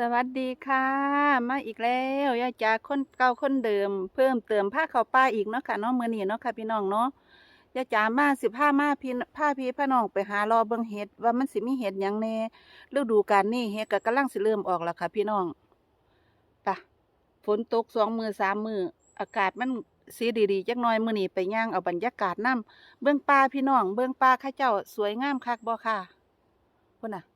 สวัสดีค่ะ มาอีกแล้วยายจ๋าคนเก่าคนเดิม เพิ่มเติมผ้าเขาวป้าอีกเนาะค่ะเนาะมื้อนีเนาะค่ะพี่น้องเนาะยายจ๋ามาสิผ้ามาพี่ผ้าพี่พาน้องไปหารอเบิ่งเห็ดว่ามันสิมีเห็ดยังแน่ฤดูกาลนี้เห็ดก็กำลังสิเริ่มออกแล้วค่ะพี่น้องปะฝนตกสองมือสามมืออากาศมันสีดีๆจักหน่อยมือนีไปย่างเอาบรรยากาศนํเบิ่งป่าพี่น้องเบิ่งป่าข้าเจ้าสวยงามคักบ่ค่ะพุ่นน่ะ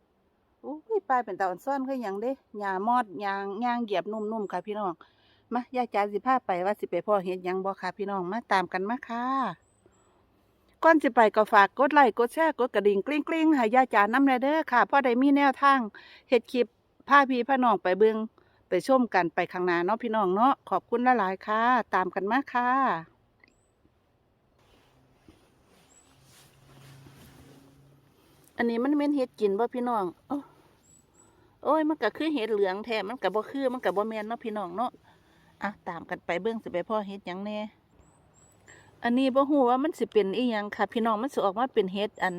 อุ้ยปลายเป็นตาอ่อนซ่อนคือยังเด้หญ้ามอดยางย่างเหยียบนุ่มๆค่ะพี่น้องมายายจ๋าสิพาไปว่าสิไปพ่อเฮ็ดยังบ่ค่ะพี่น้องมาตามกันมาค่ะก่อนสิไปก็ฝากกดไลค์กดแชร์กดกระดิ่งกริ๊งๆให้ยายจ๋านำแนเด้อค่ะพราะได้มีแนวทางเฮ็ดคลิปพาพี่พาน้องไปเบิ่งไปชมกันไปข้างหน้าเนาะพี่น้องเนาะขอบคุณหลายๆค่ะ ตามกันมาค่ะอันนี้มันเป็นเห็ดกินบ่พี่น้อง โอ้ยมันก็คือเห็ดเหลืองแท้มันก็บ่คือมันก็บ่แมนเนาะพี่น้องเนาะอะตามกันไปเบิ่งสิไปพ่อเห็ดยังแน่อันนี้บ่ฮู้ว่ามันสิเป็นอีหยังค่ะ พี่น้องมันสิออกมาเป็นเห็ดอัน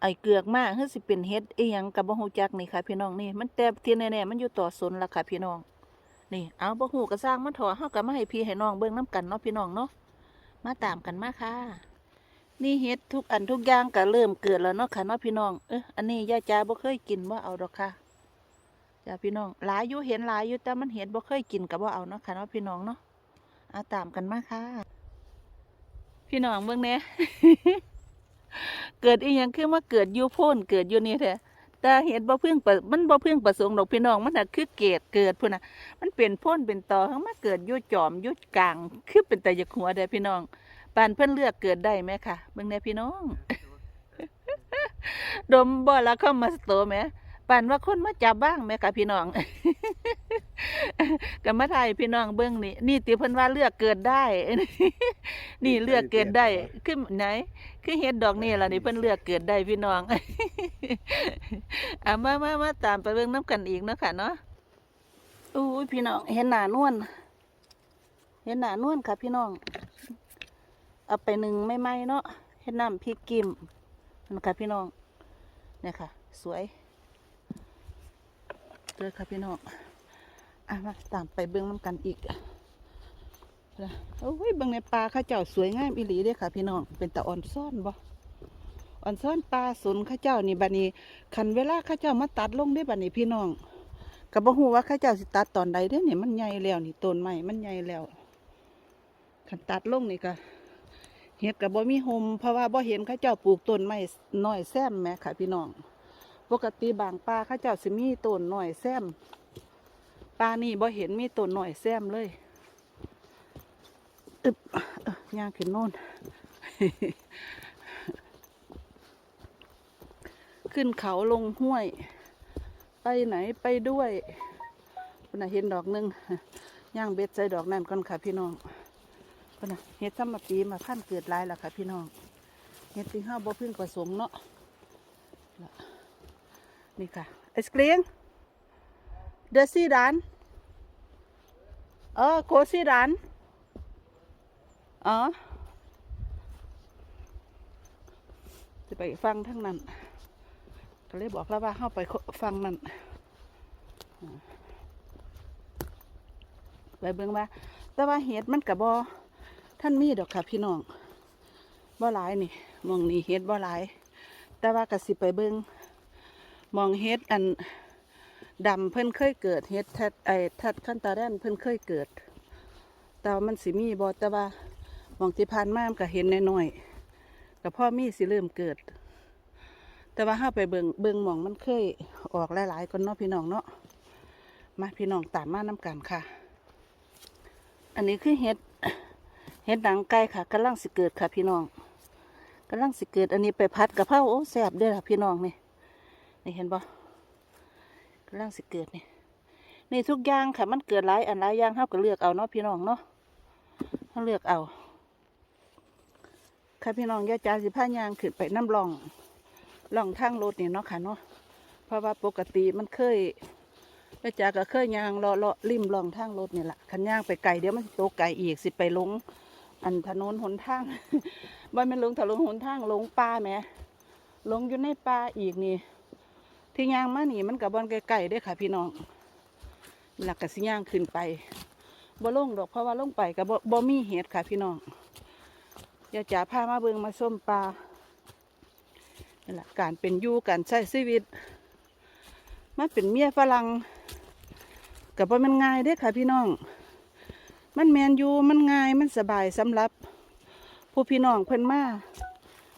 ไอเกือกมากคือสิเป็นเห็ดอีหยังก็บ่ฮู้จักนี่ค่ะ พี่น้องนี่มันแต่ที่แน่ๆมันอยู่ต่อสนล่ะค่ะ พี่น้อง นี่ เอาบ่ฮู้ก็สร้างมันถอเฮาก็มาให้พี่ให้น้องเบิ่งนํกันเนาะพี่น้องเนาะมาตามกันมาค่ะ นี่เฮ็ดทุกอันทุกอย่างก็เริ่มเกิดแล้วเนาะค่ะเนาะพี่น้องเอออันนี้ย่าจ๋าบ่เคยกินบ่เอาดอกค่ะ จ้าพี่น้องหลายอยู่เห็นหลายอยู่แต่มันเห็ดบ่เคยกินก็บ่เอาเนาะค่ะเนาะพี่น้องเนาะเอาตามกันมาค่ะ พี่น้องเบิ่งแหน่เกิดอีหยังคือมาเกิดอยู่โพ่นเกิดอยู่นี่แท้แต่เห็ดบ่เพึ่งมันบ่เพึ่งประสงค์ดอกพี่น้องมันน่ะคือเกตเกิดพุ่นน่ะ มันเป็นพ่นเป็นตอทั้งมาเกิดยู่จอมยู่กลางคือเป็นแต่ยากหัวเด้พี่น้องปานเพิ่นเลือกเกิดได้ไหมค่ะเบิ่งแน่พี่น้อง ดมบ่ละเข้ามาสโตแหม ปานว่าคนมาจับบ้างไหมค่ะพี่น้องก็มาถ่ายพี่น้องเบิ่งนี่นี่ติเพิ่นว่าเลือกเกิดได้ นี่เลือกเกิดได้คือไหนคือเฮ็ดดอกนี่ล่ะนี่เพิ่นเลือกเกิดได้พี่น้องอะมามามาตามไปเบิ่งน้ำกันอีกเนาะค่ะเนาะอู้ยพี่น้องเห็นหน้านวลเห็นหน้านวลค่ะ พี่น้องเอาไปหนึ่งไม่ไหมเนาะเฮ็ดน้ำพริกกิมนะคะพี่น้องเนี่ยค่ะ สวย เลยค่ะพี่น้องอะมาตามไปเบิ้องน้ำกันอีกนะโอ้ยเบิ้งในปลาข้าเจ้าสวยงามอีหลีเด้ค่ะ พี่น้องเป็นตะอ่อนซ่อนบ่อ่อนซ่อนปลาสนข้าเจ้านี่บัดนี้คันเวลาข้าเจ้ามาตัดลงได้บัดนี้พี่น้องก็บ่ฮู้ว่าข้าเจ้าสิตัดตอนใดเด้เนี่ยมันใหญ่แล้วนี่ต้นไม้มันใหญ่แล้วคันตัดลงนี่ก็เห็ดกับบ่มีโฮมเพราะว่าบ่เห็นข้าเจ้าปลูกต้นไม้น้อยแซมแม่ค่ะ พี่น้อง ปกติบางป่าเข้าเจ้าสิมีต้นน้อยแซมป่านี่บ่เห็นมีต้นน้อยแซมเลยอึบอย่างขึ้นโน่น ขึ้นเขาลงห้วย ไปไหนไปด้วยคนน่ะเห็นดอกหนึงย่างเบ็ดใส่ดอกนั่นก่อนค่ะพี่น้องก็นะเฮ็ดซ้ำมาปีมาพันเกิดลายแล้วค่ะพี่น้องเฮ็ดที่ห้าบ่พึ่งผสมเนาะะ นี่ค่ะไอศกรีมเดอซี่ดานเออโคซี่ดานออจะไปฟังทั้งนั้นก็เลยบอกแล้วว่าเข้าไปฟังนั่นไปเบิ่งว่าแต่ว่าเห็ดมันกับบอท่านมีดอกค่ะพี่น้องบ่หลายนี่มองนี่เฮ็ดบ่หลาย แต่ว่ากระสิไปเบิง มองเฮ็ดอันดำเพิ่นเคยเกิดเฮ็ดแทดไอแทดขั้นตาแดนเพิ่นเคยเกิด แต่ว่ามันสิมีบ่แต่ว่ามองที่ผ่านมามันก็เห็นน้อยๆกับพ่อมีสิเริ่มเกิด แต่ว่าเฮาไปเบิงเบิงมองมันเคยออกหลายๆคนเนาะพี่น้องเนาะมาพี่น้องตามมาน้กันค่ะ อันนี้คือเห็ดเห็ดหนังไก่ค่ะกำลังสิเกิดค่ะ พี่น้องกำลังสิเกิด อันนี้ไปพัดกะเพราโอ้แซ่บด้อค่ะพี่น้องนี่ นี่เห็นบ่กำลังสิเกิดนี่นี่ทุกอย่างค่ะมันเกิดหลายอันหลายอย่างเฮาก็เลือกเอาเนาะพี่น้องเนาะเฮาเลือกเอาค่ะพี่น้องย่าจาสิผ้ายางขึ้นไปน้ำร่องร่องทางรถนี่เนาะค่ะเนาะเพราะว่าปกติมันเคยย่าจาก็เคยยางเลาะเลาะริมร่องทางรถนี่แหละคันยางไปไกลเดี๋ยวมันสิตไกลอีกสิไปลงอันถนนหนทางบ่แม่นลงถนนหนทางลงป่าแหมลงอยู่ในป่าอีกนี่ ที่ย่างมานี่มันกับบอนไกลๆเด้ค่ะ พี่น้องหลักกสิย่างขึ้นไปบ่ลงดอกเพราะว่าลงไปกับบ่บมีเห็ดค่ะ พี่น้องอย่าจ๋าพามาเบิงมาส้มปลานี่แหละการเป็นอยู่การใช้ชีวิตมันเป็นเมียฝรั่งกับว่ามันง่ายเด้ค่ะ พี่น้อง มันแมนอยู่มันง่ายมันสบายสำหรับ ผู้พี่น้องเพิ่นมา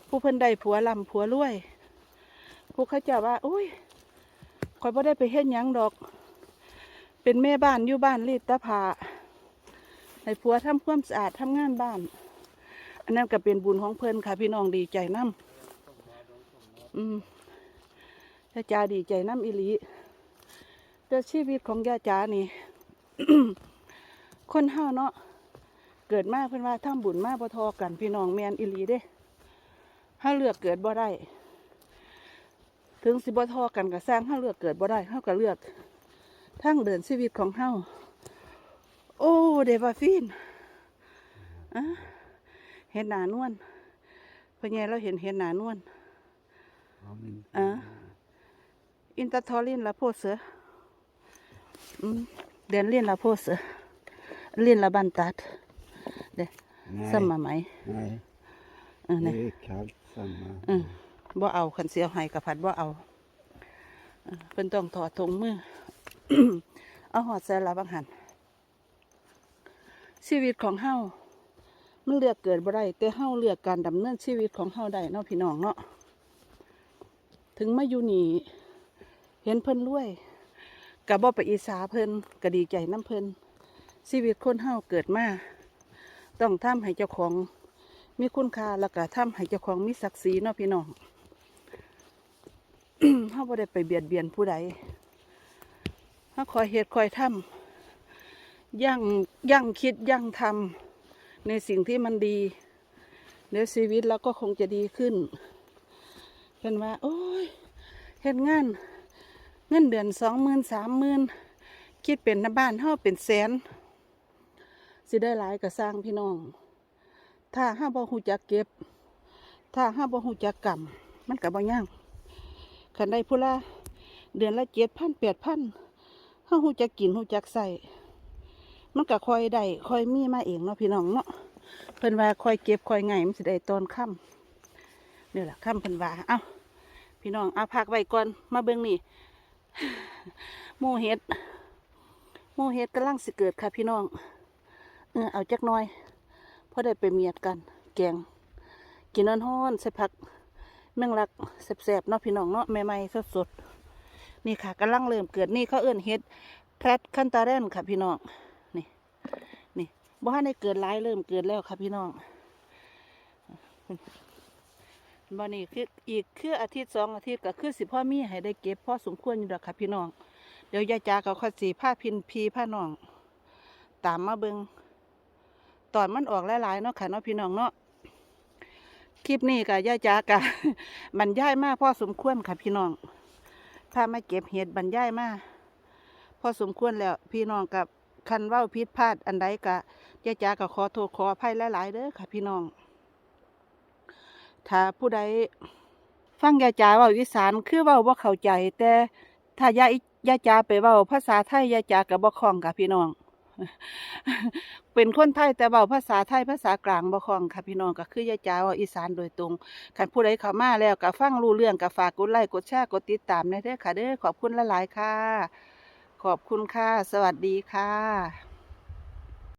ผู้เพิ่นได้ผัวลำผัวรวย ผู้เขาจะว่าอุ้ย คอยบ่ได้ไปเฮ็ดหยังดอก เป็นแม่บ้านอยู่บ้านรีดตะผาให้ผัวทำความสะอาดทำงานบ้าน อันนั้นก็เป็นบุญของเพิ่นค่ะ พี่น้องดีใจน้ำอืมยาจาดีใจน้ำอิลีแต่ชีวิตของยาจานี่ คนเฮาเนาะเกิดมาเพิ่นว่าทำบุญมาบ่ทอกัน พี่น้องแมนอิลีเด้ถ้าเลือกเกิดบ่ได้ ถึงสิบ่ทอกันก็สร้างถ้าเลือกเกิดบ่ได้เฮาก็เลือกทั้งเดินชีวิตของเฮาโอ้เดวาฟินอะเห็นหนานวลพอไงเราเห็นเห็นหนานวล Amen. อะอินเตอร์ทอลินละโพเสืออืมเดินเลียนละโพเสือเลียนละบันตัดเด้ Nej, สมาไหม nej, เออเนี่ย บ่เอาขันเสียวให้กับผัดบ่เอาเออเพิ่นต้องถอดถุงมือ เอาหอดใส่ละบังหันชีวิตของเฮามันเลือกเกิดบ่ได้แต่เฮาเลือกการดำเนินชีวิตของเฮาได้เนาะพี่น้องเนาะถึงมาอยู่นี่เห็นเพิ่นรวยก็บ่ไปอีสาเพิ่นก็ดีใจน้ำเพิ่นชีวิตคนเฮาเกิดมาต้องทำให้เจ้าของมีคุณค่าแล้วก็ทำให้เจ้าของมีศักดิ์ศรีเนาะพี่น้อง เฮาบ่ได้ไปเบียดเบียนผู้ใดเฮาคอยเฮ็ดคอยทำยั่งยั่งคิดยั่งทำในสิ่งที่มันดีเดี๋ยวชีวิตเราก็คงจะดีขึ้นเพิ่นว่า โอ้ยเฮ็ดงาน เงินเดือนสองหมื่นสามหมื่นคิดเป็นน้บ้านเฮาเป็นแสน สิได้หลายก็สร้างพี่น้อง ถ้าห้าบ่หูจักเก็บ ถ้าห้าบ่หูจักกรรมมันกับบ่ย่าง ขันได้พุละเดือนละเจ็ดพันแปดพันห้าหูจักกินหูจักใส่มันก็คอยได้คอยมีมาเองเนาะพี่น้องเนาะเพิ่นว่าคอยเก็บคอยไงมันสิได้ตอนค่ำเนี่แหละค่ำเพิ่นว่าเอ้าพี่น้องเอาพักไว้ก่อนมาเบิ่งนี่หมูเห็ดหมูเห็ดกำลังสิเกิดค่ะพี่น้องเออเอาจักน่อยพอได้ไปเมียดกัน แกงกินนอนห้อนใส่ผัก แมงลักแสบๆเนาะพี่น้องเนาะใหม่ๆสดๆนี่ค่ะกำลังเริ่มเกิดนี่เขาเอื้นเฮ็ดแพทคันตาแรนค่ะพี่น้องนี่นี่บ่ให้ได้เกิดหลายเริ่มเกิดแล้วค่ะพี่น้องบ่นี่คืออีกคืออาทิตย์สองอาทิตย์ก็คือสิพ่อมีให้ได้เก็บพ่อสมควรอยู่ดอกค่ะพี่น้องเดี๋ยวยายจาเขาค่อสีผ้าพินพีผ้าน้อง ตามมาเบิงตอนมันออกหลายๆเนาะค่ะเนาะพี่น้องเนาะ คลิปนี้กับย่าจ้ากะบรรยายมากพ่อสมควรค่ะพี่น้องถ้าไมาเก็บเห็ดบรรยายมากพ่อสมควรแล้วพี่น้องกับคันเว้าผิดพลาดอันใดกะย่าจ้ากะขอโทษขออภัยหลาย ๆเด้อค่ะพี่น้อง ถ้าผู้ใดฟังยาจ้าว่าอีสานคือว้าบ่าเข้าใจ แต่ถ้ายายาจาไปเว้าภาษาไทยยาจากะบ่คล่องค่ะพี่น้อง เป็นคนไทยแต่เบาภาษาไทยภาษากลางบ่คล่องค่ะพี่น้องก็คือยายจาเว่าอีสานโดยตรงคันผู้ใดเข้ามาแล้วก็ฟังรู้เรื่องก็ฝากกดไลค์กดแชร์กดติดตามในเด้อค่ะเด้อขอบคุณหลายๆค่ะ ขอบคุณค่ะ สวัสดีค่ะ